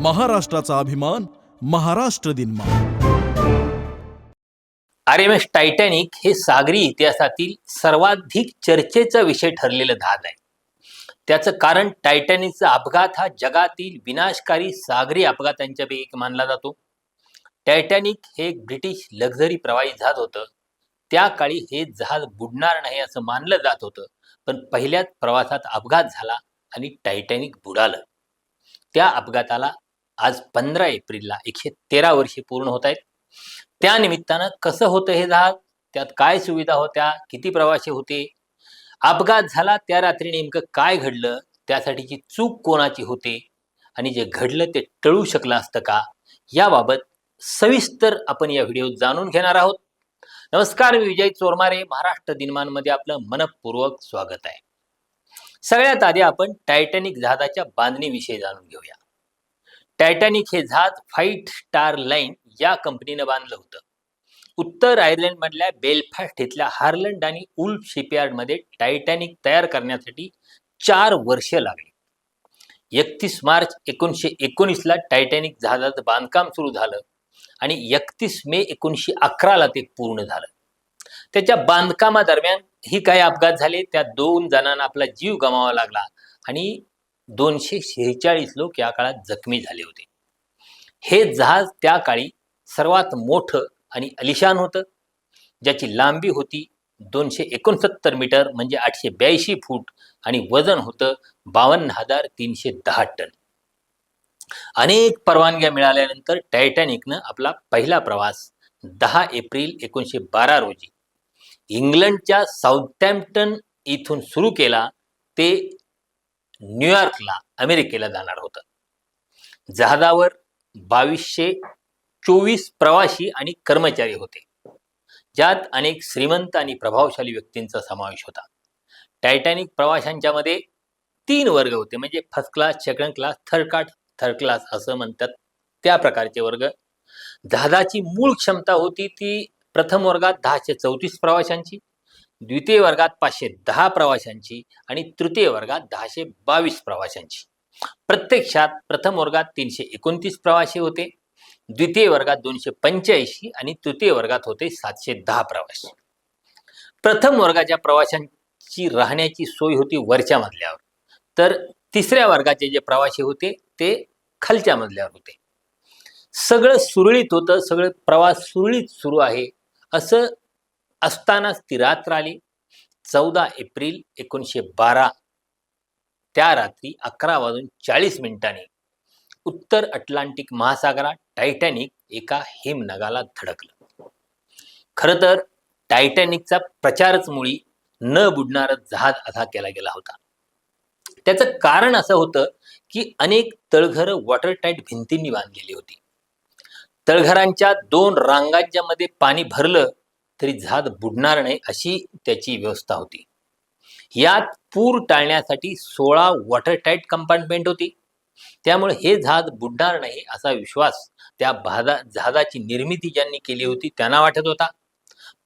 महाराष्ट्राचा अभिमान महाराष्ट्र दिन आर एम एस टायटॅनिक हे सागरी इतिहासातील सर्वाधिक चर्चेचा विषय ठरलेलं धाद आहे. त्याचं कारण टायटॅनिकचा अपघात हा जगातील विनाशकारी सागरी अपघातांच्यापैकी एक मानला जातो. टायटॅनिक हे एक ब्रिटिश लक्झरी प्रवाही जहाज होतं. त्या काळी हे जहाज बुडणार नाही असं मानलं जात होतं. पण पहिल्याच प्रवासात अपघात झाला आणि टायटॅनिक बुडालं. त्या अपघाताला आज पंधरा एप्रिलला एकशे तेरा वर्षे पूर्ण होत आहेत. त्या निमित्तानं कसं होतं हे जहाज त्यात काय सुविधा होत्या? किती प्रवासी होते? अपघात झाला त्या रात्री नेमकं काय घडलं? त्यासाठीची चूक कोणाची होते? आणि जे घडलं ते टळू शकलं असतं का? याबाबत सविस्तर आपण या व्हिडिओत जाणून घेणार आहोत. नमस्कार मी विजय चोरमारे. महाराष्ट्र दिनमानमध्ये आपलं मनपूर्वक स्वागत आहे. सगळ्यात आधी आपण टायटॅनिक जहाजाच्या बांधणीविषयी जाणून घेऊया. टायटॅनिक हे जहाज फाईट स्टार लाईन या कंपनीनं बांधलं होतं. उत्तर आयर्लंडमधल्या बेलफास्ट इथल्या हार्लंड आणि उल्फ शिपयार्डमध्ये टायटॅनिक तयार करण्यासाठी चार वर्ष लागली. एकतीस मार्च एकोणीसशे एकोणीसला टायटॅनिक जहाजाचं बांधकाम सुरू झालं आणि एकतीस मे एकोणीसशे अकराला ते पूर्ण झालं. त्याच्या बांधकामादरम्यान ही काही अपघात झाले त्या दोन जणांना आपला जीव गमावा लागला आणि दोनशे शेहेचाळीस लोक या काळात जखमी झाले होते. हे जहाज त्या काळी सर्वात मोठं आणि अलिशान होतं ज्याची लांबी होती दोनशे एकोणसत्तर मीटर म्हणजे आठशे ब्याऐंशी फूट आणि वजन होतं बावन्न हजार तीनशे दहा टन. अनेक परवानग्या मिळाल्यानंतर टायटॅनिकनं आपला पहिला प्रवास दहा एप्रिल एकोणीसशे बारा रोजी इंग्लंडच्या साऊथॅम्प्टन इथून सुरू केला ते न्यूयॉर्कला अमेरिकेला जाणार होतं. जहाजावर बावीसशे चोवीस प्रवासी आणि कर्मचारी होते. ज्यात अनेक श्रीमंत आणि प्रभावशाली व्यक्तींचा समावेश होता. टायटॅनिक प्रवाशांच्या मध्ये तीन वर्ग होते म्हणजे first class second class third class third class असं म्हणतात त्या प्रकारचे वर्ग. जहाजाची मूळ क्षमता होती ती प्रथम वर्गात दहाशे चौतीस प्रवाशांची द्वितीय वर्गात पाचशे दहा प्रवाशांची आणि तृतीय वर्गात दहाशे बावीस प्रवाशांची. प्रत्यक्षात प्रथम वर्गात तीनशे एकोणतीस प्रवासी होते द्वितीय वर्गात दोनशे पंच्याऐंशी आणि तृतीय वर्गात होते सातशे दहा प्रवासी. प्रथम वर्गाच्या प्रवाशांची राहण्याची सोय होती वरच्या मजल्यावर. तर तिसऱ्या वर्गाचे जे प्रवासी होते ते खालच्या मजल्यावर होते. सगळं सुरळीत होतं सगळं प्रवास सुरळीत सुरू आहे असं असतानाच ती रात्र आली चौदा एप्रिल एकोणीसशे बारा. त्या रात्री अकरा वाजून चाळीस मिनिटांनी उत्तर अटलांटिक महासागरात टायटॅनिक एका हिमनगाला धडकलं. खरं तर टायटॅनिकचा प्रचारच मुळी न बुडणारं जहाज असा केला गेला होता. त्याचं कारण असं होतं की अनेक तळघरं वॉटरटाईट भिंतींनी बांधलेली होती. तळघरांच्या दोन रांगांच्यामध्ये पाणी भरलं तरी झाद बुडणार नाही अशी त्याची व्यवस्था होती. यात पूर टाळण्यासाठी सोळा वॉटरटाईट कंपार्टमेंट होती. त्यामुळे हे झाद बुडणार नाही असा विश्वास त्या भाजा जहाजाची निर्मिती ज्यांनी केली होती त्यांना वाटत होता.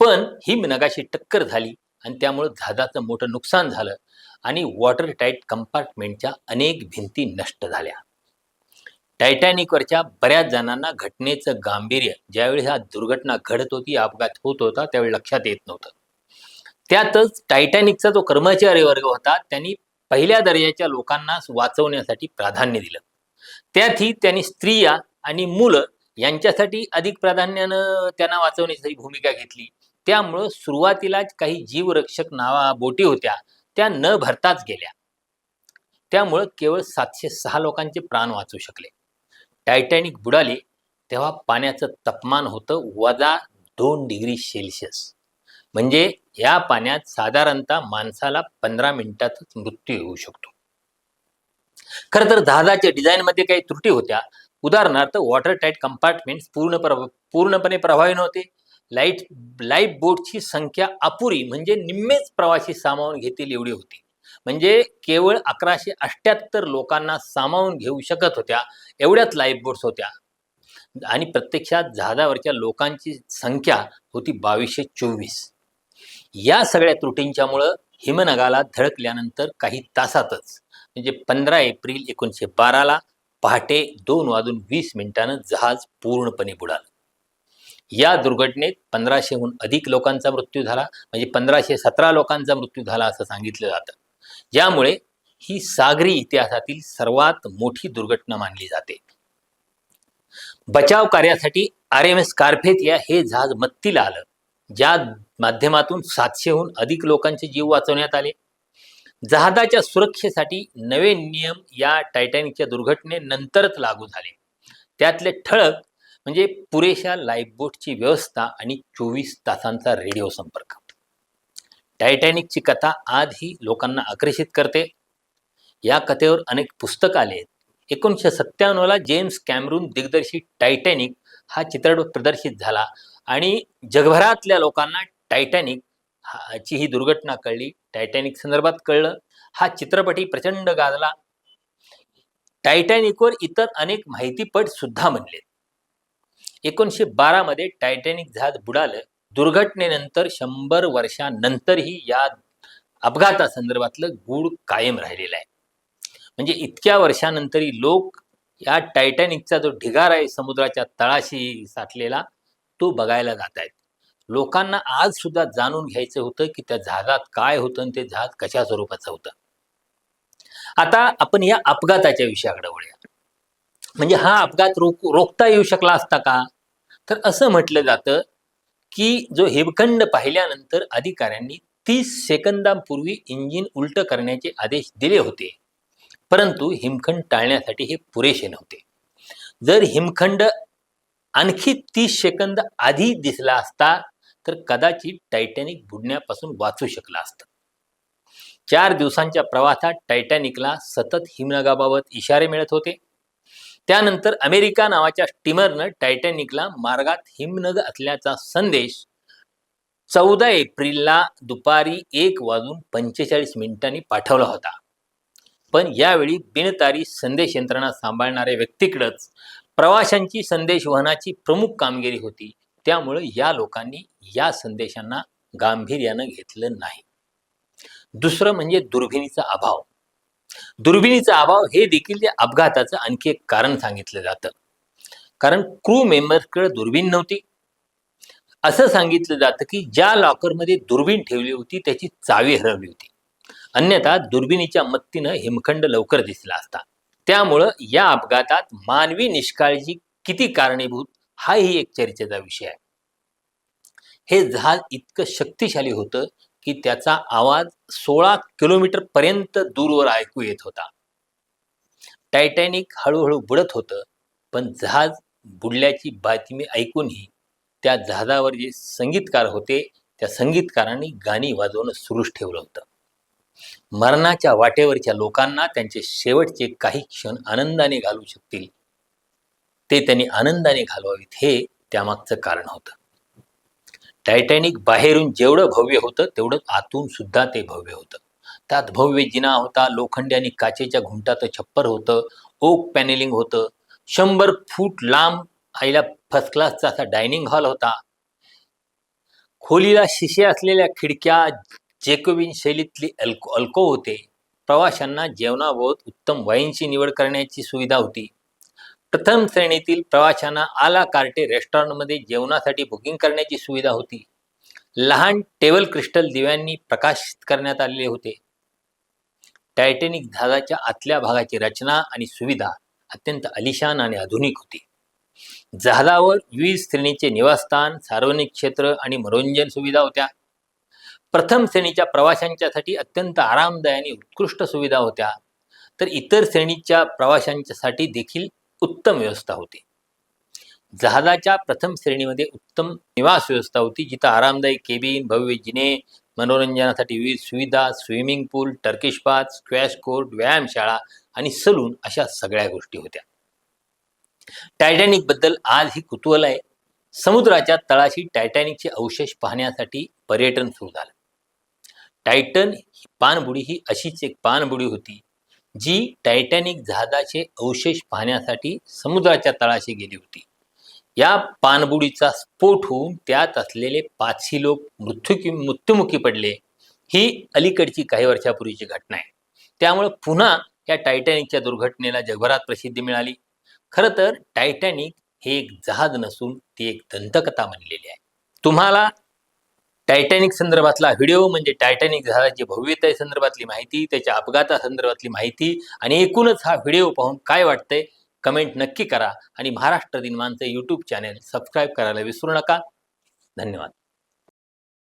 पण हिमनगाशी टक्कर झाली आणि त्यामुळे जहाजाचं मोठं नुकसान झालं आणि वॉटर टाईट कंपार्टमेंटच्या अनेक भिंती नष्ट झाल्या. टायटॅनिकवरच्या बऱ्याच जणांना घटनेचं गांभीर्य ज्यावेळी हा दुर्घटना घडत होती अपघात होत होता त्यावेळी लक्षात येत नव्हतं. त्यातच टायटॅनिकचा जो कर्मचारी वर्ग होता त्यांनी पहिल्या दर्जाच्या लोकांना वाचवण्यासाठी प्राधान्य दिलं. त्यातही त्यांनी स्त्रिया आणि मुलं यांच्यासाठी अधिक प्राधान्यानं त्यांना वाचवण्याची भूमिका घेतली. त्यामुळं सुरुवातीलाच काही जीवरक्षक नावा बोटी होत्या त्या न भरताच गेल्या. त्यामुळं केवळ सातशे सहा लोकांचे प्राण वाचू शकले. टायटॅनिक बुडाली तेव्हा पाण्याचं तापमान होतं वजा दोन डिग्री सेल्सिअस. म्हणजे या पाण्यात साधारणतः माणसाला पंधरा मिनिटातच मृत्यू होऊ शकतो. खरं तर जहाजाच्या डिझाईनमध्ये काही त्रुटी होत्या. उदाहरणार्थ वॉटर टाईट कंपार्टमेंट पूर्ण पूर्णपणे प्रभावी नव्हते. लाइट लाईफ बोटची संख्या अपुरी म्हणजे निम्मेच प्रवासी सामावून घेतील एवढी होती. म्हणजे केवळ अकराशे अठ्ठ्याहत्तर लोकांना सामावून घेऊ शकत होत्या एवढ्याच लाईफ बोट्स होत्या. आणि प्रत्यक्षात जहाजावरच्या लोकांची संख्या होती बावीसशे चोवीस. या सगळ्या त्रुटींच्यामुळं हिमनगाला धडकल्यानंतर काही तासातच म्हणजे पंधरा एप्रिल एकोणीसशे बाराला पहाटे दोन वाजून वीस मिनिटानं जहाज पूर्णपणे बुडालं. या दुर्घटनेत पंधराशेहून अधिक लोकांचा मृत्यू झाला म्हणजे पंधराशे सतरा लोकांचा मृत्यू झाला असं सांगितलं जातं. ज्यामुळे ही सागरी इतिहासातील सर्वात मोठी दुर्घटना मानली जाते. बचाव कार्यासाठी आर एम एस कारफेत या हे जहाज मत्तीला आलं ज्या माध्यमातून सातशेहून अधिक लोकांचे जीव वाचवण्यात आले. जहाजाच्या सुरक्षेसाठी नवे नियम या टायटॅनिकच्या दुर्घटनेनंतरच लागू झाले. त्यातले ठळक म्हणजे पुरेशा लाईफबोटची व्यवस्था आणि चोवीस तासांचा रेडिओ संपर्क. टायटॅनिकची कथा आजही लोकांना आकर्षित करते. या कथेवर अनेक पुस्तकं आले आहेत. एकोणीसशे सत्त्याण्णवला जेम्स कॅमरून दिग्दर्शित टायटॅनिक हा चित्रपट प्रदर्शित झाला आणि जगभरातल्या लोकांना टायटॅनिक ची ही दुर्घटना कळली. टायटॅनिक संदर्भात कळलं. हा चित्रपटही प्रचंड गाजला. टायटॅनिकवर इतर अनेक माहितीपट सुद्धा बनलेत. एकोणीसशे बारामध्ये टायटॅनिक जहाज बुडालं. दुर्घटनेनंतर शंभर वर्षांनंतरही या अपघातासंदर्भातलं गूढ कायम राहिलेलं आहे. म्हणजे इतक्या वर्षानंतरही लोक या टायटॅनिकचा जो ढिगारा आहे समुद्राच्या तळाशी साठलेला तो बघायला जात आहेत लोकांना आज सुद्धा जाणून घ्यायचं होतं की त्या जहाजात काय होतं आणि ते जहाज कशा स्वरूपाचं होतं. आता आपण या अपघाताच्या विषयाकडे वळूया. म्हणजे हा अपघात रोख रोखता येऊ शकला असता का? तर असं म्हटलं जातं की जो हिमखंड पाहिल्यानंतर अधिकाऱ्यांनी तीस सेकंदांपूर्वी इंजिन उलट करण्याचे आदेश दिले होते. परंतु हिमखंड टाळण्यासाठी हे पुरेसे नव्हते. जर हिमखंड आणखी तीस सेकंद आधी दिसला असता तर कदाचित टायटॅनिक बुडण्यापासून वाचू शकला असतं. चार दिवसांच्या प्रवासात टायटॅनिकला सतत हिमनगाबाबत इशारे मिळत होते. त्यानंतर अमेरिका नावाच्या स्टीमरनं टायटॅनिकला मार्गात हिमनग असल्याचा संदेश चौदा एप्रिलला दुपारी एक वाजून पंचेचाळीस मिनिटांनी पाठवला होता. पण यावेळी बिनतारी संदेश यंत्रणा सांभाळणाऱ्या व्यक्तीकडंच प्रवाशांची संदेशवहनाची प्रमुख कामगिरी होती. त्यामुळे या लोकांनी या संदेशांना गांभीर्यानं घेतलं नाही. दुसरं म्हणजे दुर्बिणीचा अभाव. दुर्बिणीचा अभाव हे देखील या अपघाताचं आणखी एक कारण सांगितलं जातं. कारण क्रू मेंबर्सकडे दुर्बीण नव्हती. असं सांगितलं जातं की ज्या लॉकरमध्ये दुर्बीण ठेवली होती त्याची चावी हरवली होती. अन्यथा दुर्बिणीच्या मत्तीनं हिमखंड लवकर दिसला असता. त्यामुळं या अपघातात मानवी निष्काळजी किती कारणीभूत हाही एक चर्चेचा विषय आहे. हे जहाज इतकं शक्तिशाली होतं की त्याचा आवाज सोळा किलोमीटर पर्यंत दूरवर ऐकू येत होता. टायटॅनिक हळूहळू बुडत होतं पण जहाज बुडल्याची बातमी ऐकूनही त्या जहाजावर जे संगीतकार होते त्या संगीतकारांनी गाणी वाजवणं सुरूच ठेवलं होतं. मरणाच्या वाटेवरच्या लोकांना त्यांचे शेवटचे काही क्षण आनंदाने घालू शकतील ते त्यांनी आनंदाने घालवावेत हे त्यामागचं कारण होतं. टायटॅनिक बाहेरून जेवढं भव्य होतं तेवढं आतून सुद्धा ते भव्य होतं. त्यात भव्य जिना होता लोखंडी आणि काचेच्या घुंटाचं छप्पर होतं ओक पॅनेलिंग होतं. शंभर फूट लांब आईला फर्स्ट क्लासचा असा डायनिंग हॉल होता. खोलीला शिशे असलेल्या खिडक्या जेकोबिन शैलीतली अल्को अल्को होते. प्रवाशांना जेवणाबाबत उत्तम वाईनची निवड करण्याची सुविधा होती. प्रथम श्रेणीतील प्रवाशांना आला कार्टे रेस्टॉरंटमध्ये जेवणासाठी बुकिंग करण्याची सुविधा होती. लहान टेबल क्रिस्टल दिव्यांनी प्रकाशित करण्यात आलेले होते. टायटॅनिक जहाजाच्या आतल्या भागाची रचना आणि सुविधा अत्यंत अलिशान आणि आधुनिक होती. जहाजावर विविध श्रेणीचे निवासस्थान सार्वजनिक क्षेत्र आणि मनोरंजन सुविधा होत्या. प्रथम श्रेणीच्या प्रवाशांच्यासाठी अत्यंत आरामदायी आणि उत्कृष्ट सुविधा होत्या. तर इतर श्रेणीच्या प्रवाशांच्यासाठी देखील उत्तम व्यवस्था होती. जहाजाच्या प्रथम श्रेणीमध्ये उत्तम निवास व्यवस्था होती जिथं आरामदायी केबिन भव्य जिने मनोरंजनासाठी विविध सुविधा swimming pool Turkish bath squash court व्यायामशाळा आणि सलून अशा सगळ्या गोष्टी होत्या. टायटॅनिकबद्दल आज ही कुतूहल आहे. समुद्राच्या तळाशी टायटॅनिकचे अवशेष पाहण्यासाठी पर्यटन सुरू झालं. टायटन ही पाणबुडी ही अशीच एक पाणबुडी होती जी टायटॅनिक जहाजाचे अवशेष पाहण्यासाठी समुद्राच्या तळाशी गेली होती. या पाणबुडीचा स्फोट होऊन त्यात असलेले पाचही लोक मृत्यू मृत्युमुखी पडले. ही अलीकडची काही वर्षापूर्वीची घटना आहे. त्यामुळे पुन्हा या टायटॅनिकच्या दुर्घटनेला जगभरात प्रसिद्धी मिळाली. खरं तर टायटॅनिक हे एक जहाज नसून ती एक दंतकथा बनलेली आहे. तुम्हाला टायटॅनिक संदर्भातला व्हिडिओ म्हणजे टायटॅनिक जहाजाची भव्यता संदर्भातली माहिती त्याच्या अपघाता संदर्भातली माहिती आणि एकूणच हा व्हिडिओ पाहून काय वाटतंय कमेंट नक्की करा आणि महाराष्ट्र दिनमानचं यूट्यूब चॅनेल सबस्क्राईब करायला विसरू नका. धन्यवाद.